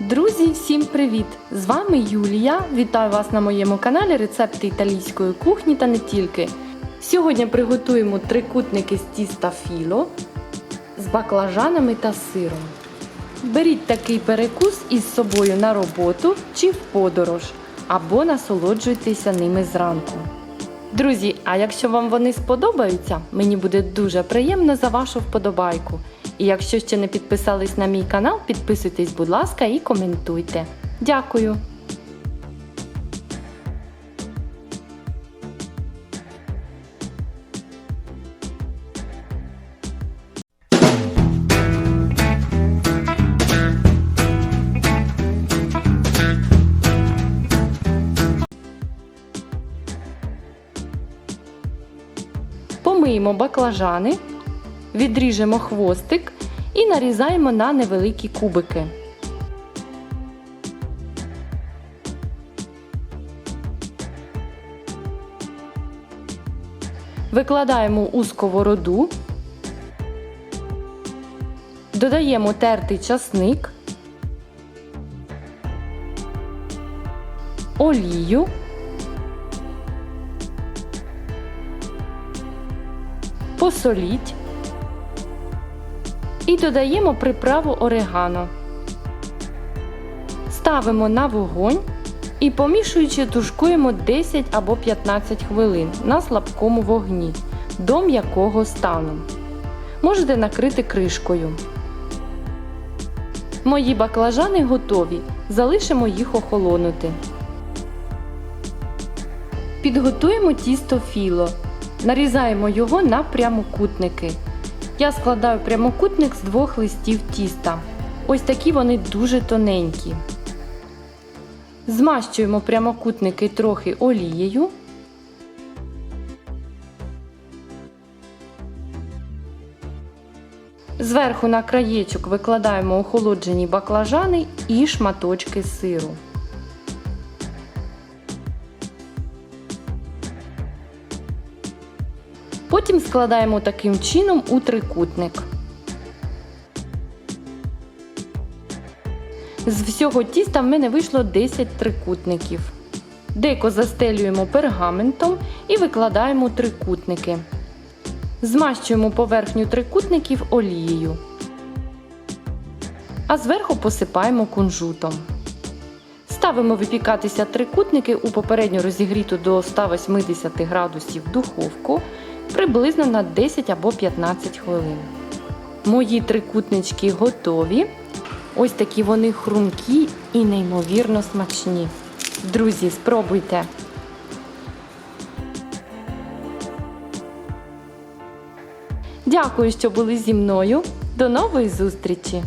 Друзі, всім привіт! З вами Юлія. Вітаю вас на моєму каналі Рецепти італійської кухні та не тільки. Сьогодні приготуємо трикутники з тіста філо з баклажанами та сиром. Беріть такий перекус із собою на роботу чи в подорож, або насолоджуйтеся ними зранку. Друзі, а якщо вам вони сподобаються, мені буде дуже приємно за вашу вподобайку. І якщо ще не підписались на мій канал, підписуйтесь, будь ласка, і коментуйте. Дякую! Помиємо баклажани, відріжемо хвостик і нарізаємо на невеликі кубики. Викладаємо у сковороду, додаємо тертий часник, олію. Посоліть і додаємо приправу орегано. Ставимо на вогонь і помішуючи тушкуємо 10 або 15 хвилин на слабкому вогні до м'якого стану. Можете накрити кришкою. Мої баклажани готові. Залишимо їх охолонути. Підготуємо тісто філо. Нарізаємо його на прямокутники. Я складаю прямокутник з двох листів тіста. Ось такі вони дуже тоненькі. Змащуємо прямокутники трохи олією. Зверху на краєчок викладаємо охолоджені баклажани і шматочки сиру. Потім складаємо таким чином у трикутник. З всього тіста в мене вийшло 10 трикутників. Деко застелюємо пергаментом і викладаємо трикутники. Змащуємо поверхню трикутників олією. А зверху посипаємо кунжутом. Ставимо випікатися трикутники у попередньо розігріту до 180 градусів духовку приблизно на 10 або 15 хвилин. Мої трикутнички готові. Ось такі вони хрумкі і неймовірно смачні. Друзі, спробуйте! Дякую, що були зі мною. До нової зустрічі!